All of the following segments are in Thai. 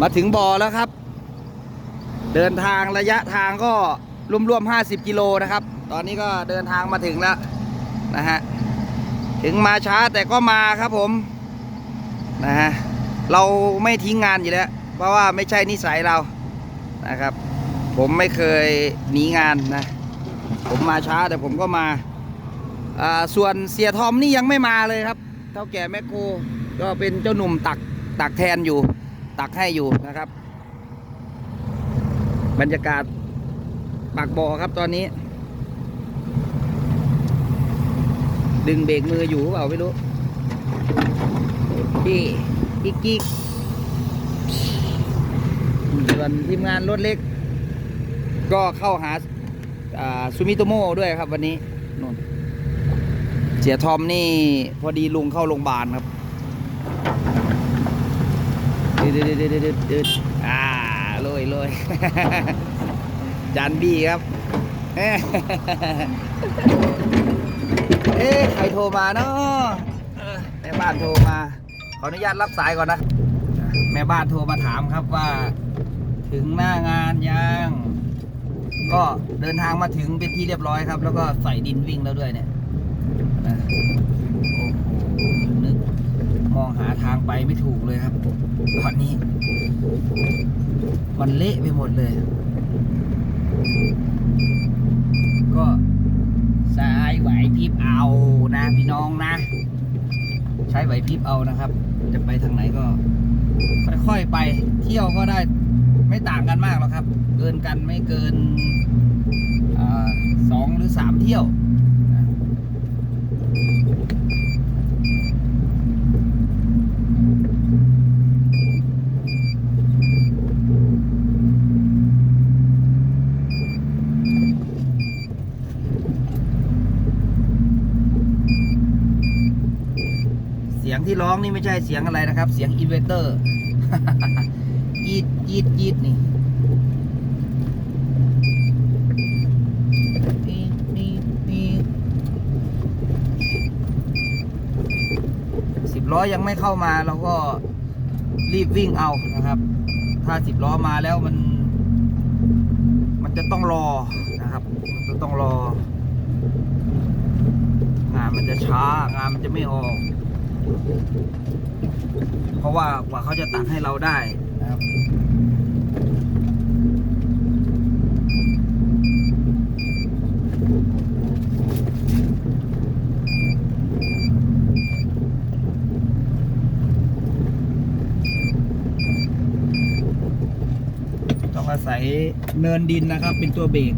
มาถึงบ่อแล้วครับ เดินทางระยะทางก็รวมๆ50 กิโลนะครับ ตอนนี้ก็เดินทางมาถึงแล้วนะฮะถึงมาช้าแต่ก็มาครับผมนะฮะเราไม่ทิ้งงานอยู่แล้ว เพราะว่าไม่ใช่นิสัยเรานะครับ ผมไม่เคยหนีงานนะ ผมมาช้าแต่ผมก็มาอ่าส่วนเสียทอมนี่ยังไม่มาเลยครับเท่าแก่แมคโครก็เป็นเจ้าหนุ่มตักตักแทนอยู่ ตักให้อยู่นะครับ บรรยากาศปากบ่อครับตอนนี้ ดึงเบรกมืออยู่หรือเปล่าไม่รู้พี่กิ๊กกิ๊กส่วนทีมงานรถเล็ก ก็เข้าหาซูมิโตโม่ด้วยครับวันนี้นนเสียทอมนี่พอดีลุงเข้าโรงพยาบาลครับ ดืดดืดดืดดืดอ่าโรยโรยจานบี้ครับเอ๊ะใครโทรมาเนาะแม่บ้านโทรมา ขออนุญาตรับสายก่อนนะ แม่บ้านโทรมาถามครับว่า ถึงหน้างานยังก็เดินทางมาถึงเป็นที่เรียบร้อยครับ แล้วก็ใส่ดินวิ่งแล้วด้วยเนี่ยโอ้โหนึกมองหาทางไปไม่ถูกเลยครับ ตอนนี้ มันเละไปหมดเลย ก็สายไหวพริบเอานะพี่น้องนะ ใช้ไหวพริบเอานะครับ จะไปทางไหนก็ ค่อยๆไปเที่ยวก็ได้ไม่ต่างกันมากหรอกครับ เกินกันไม่เกินอสองหรือสามเที่ยวนะเสียง ที่ร้องนี่ไม่ใช่เสียงอะไรนะครับ เสียงอินเวอร์เตอร์ยีดยีดยีดนี่นี่นี่สิบล้อยังไม่เข้ามาเราก็รีบวิ่งเอานะครับ ถ้าสิบล้อมาแล้วมัน มันจะต้องรอนะครับ มันจะต้องรองานมันจะช้างานมันจะไม่ออก เพราะว่ากว่าเขาจะตักให้เราได้นะครับต้องอาศัยเนินดินนะครับ เป็นตัวเบรก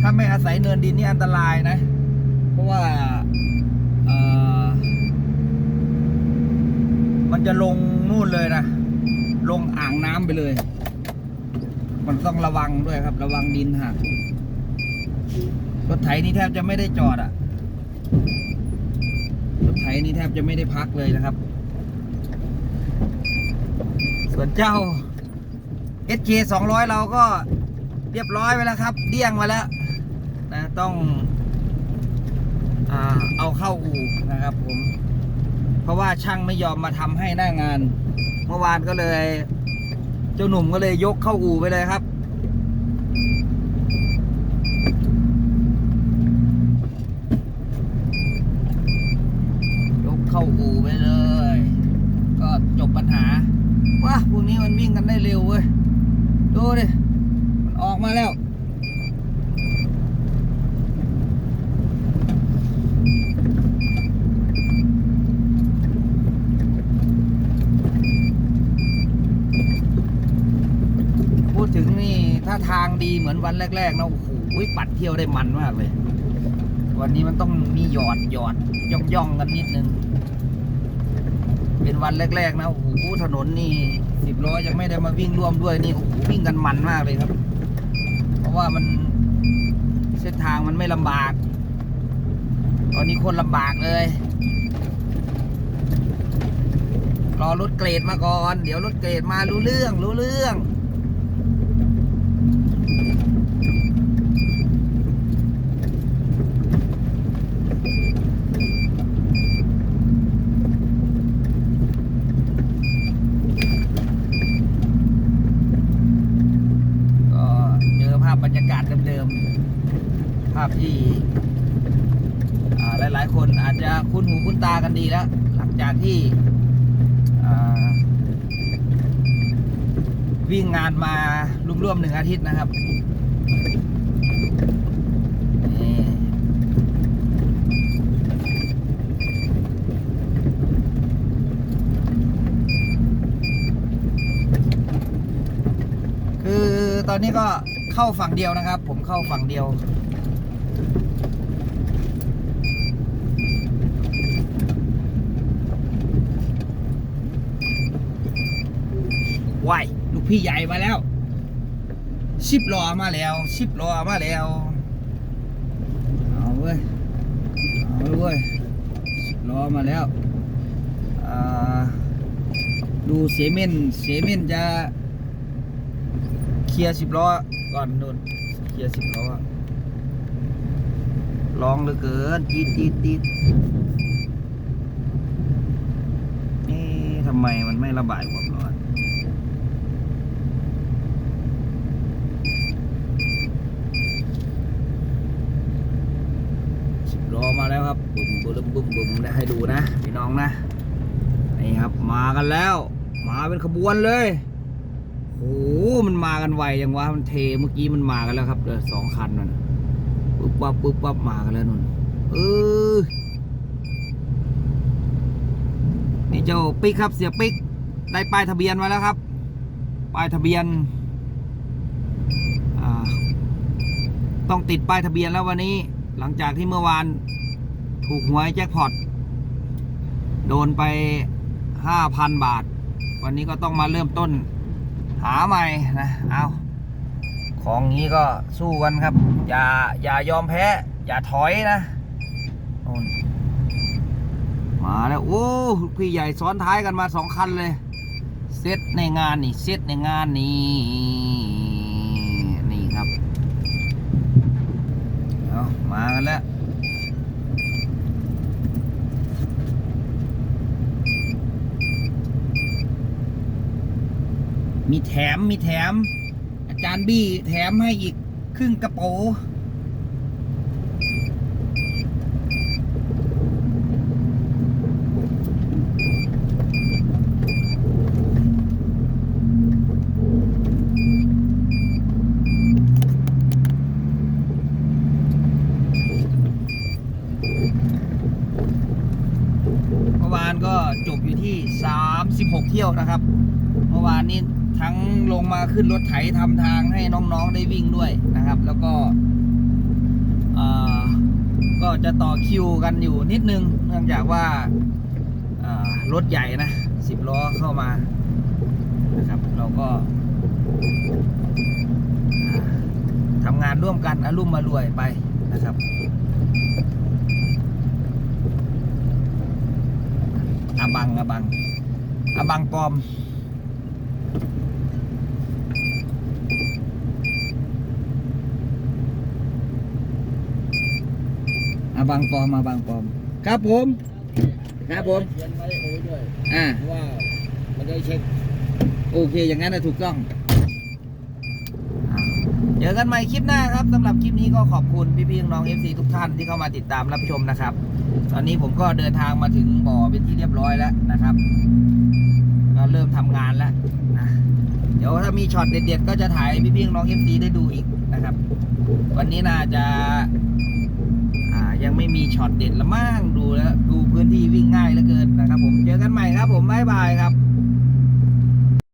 ถ้าไม่อาศัยเนินดินนี่อันตรายนะ เพราะว่าเอ่อ มัน จะลงนู่นเลยนะ ลงอ่างน้ำไปเลย มันต้องระวังด้วยครับ ระวังดินหักรถไถนี่แทบจะไม่ได้จอดอะรถไถนี่แทบจะไม่ได้พักเลยนะครับ ส่วนเจ้า SK 200 เราก็เรียบร้อยไปแล้วครับ เดี้ยงมาแล้วนะต้องอเอาเข้าอู่นะครับผม เพราะว่าช่างไม่ยอมมาทำให้หน้างาน เมื่อวานก็เลย เจ้าหนุ่มก็เลยยกเข้าอู่ไปเลยครับยกเข้าอู่ไปเลย ก็จบปัญหาว้าพวกนี้มันวิ่งกันได้เร็วเว้ย ดูดิ มันออกมาแล้ว พูดถึงนี่ถ้า ทางดีเหมือนวันแรกๆนะโอ้โหปัดเที่ยวได้มันมากเลย วันนี้มันต้องมีหยอดหยอดย่องย่องๆกันนิดนึง เป็นวันแรกๆนะโอ้โหถนนนี่สิบล้อยังไม่ได้มาวิ่งร่วมด้วยนี่โอ้โหวิ่งกันมันมากเลยครับ เพราะว่ามันเส้นทางมันไม่ลำบาก ตอนนี้คนลำบากเลยรอรถเกรดมาก่อน เดี๋ยวรถเกรดมารู้เรื่องรู้เรื่องาพที่อ่าหลาย ๆ คนอาจจะคุ้นหูคุ้นตากัน ดีแล้ว หลังจากที่วิ่งงานมาร่วมๆหนึ่งอาทิตย์นะครับคือตอนนี้ก็เข้าฝั่งเดียวนะครับ ผมเข้าฝั่งเดียว ว้ายลูกพี่ใหญ่มาแล้ว ชิบล้อมาแล้ว ชิบล้อมาแล้ว เอาเว้ย เอาเว้ยชิบล้อมาแล้วดูเซเมนเซเมนจะเคลียร์สิบล้อก่อนนู่นเคลียร์สิบล้อลองเหลือเกินตีดตีดตีดเอ๊ะทำไมมันไม่ระบายความร้อนสิบล้อมาแล้ว ครับบุ้มบุ้มบุ้มบุ้มได้ให้ดูนะพี่น้องนะนี่ครับมากันแล้ว มาเป็นขบวนเลยโอ้โหมันมากันไวยังวะมันเทเมื่อกี้มันมากันแล้วครับเดี๋ยวสองคันนั่นปุ๊บปั๊บปุ๊บปั๊บมากันแล้วนุ่นเออนี่เจ้าปิ๊กครับเสียปิ๊กได้ป้ายทะเบียนมาแล้วครับ ป้ายทะเบียนอ่าต้องติดป้ายทะเบียนแล้ววันนี้หลังจากที่เมื่อวาน ถูกหวยแจ็คพอตโดนไปห้าพันบาท วันนี้ก็ต้องมาเริ่มต้นหาใหม่นะ เอาของนี้ก็สู้กันครับ อย่าอย่ายอมแพ้ อย่าถอยนะ มาแล้ว โอ้พี่ใหญ่ซ้อนท้ายกันมาสองคันเลย เซตในงานนี่เซตในงานนี่นี่ครับ เอามากันแล้ว มีแถมมีแถม อาจารย์บี้แถมให้อีกครึ่งกระโปงเมื่อวานก็จบอยู่ที่ 36 เที่ยวนะครับ เมื่อวานนี้ ทั้งลงมาขึ้นรถไถทำทางให้น้องๆได้วิ่งด้วยนะครับ แล้วก็ก็จะต่อคิวกันอยู่นิดนึง เนื่องจากว่ารถใหญ่นะสิบล้อเข้ามานะครับ เราก็ทำงานร่วมกันอารมุ่มมารวยไปนะครับอาบังอาบังอาบังปลอม อาบางปอมอาบางปอม ครับผม ครับผมเขียนไว้โอ้ยด้วยอ่าเพราะว่ามันได้เช็คโอเค อย่างนั้นนะถูกต้องอ่าเจอกันใหม่คลิปหน้าครับสำหรับคลิปนี้ก็ขอบคุณพี่ๆน้องๆ FC ทุกท่านที่เข้ามาติดตามรับชมนะครับ ตอนนี้ผมก็เดินทางมาถึงบ่อเป็นที่เรียบร้อยแล้วนะครับก็เริ่มทำงานแล้วนะเดี๋ยวถ้ามีช็อตเด็ดๆก็จะถ่ายให้พี่ๆน้องๆ FC ได้ดูอีกนะครับ วันนี้น่าจะอ่า ยังไม่มีช็อตเด็ดละมั่งดูแล้วดูพื้นที่วิ่งง่ายเหลือเกินนะครับผมเจอกันใหม่ครับผมบ๊ายบายครับ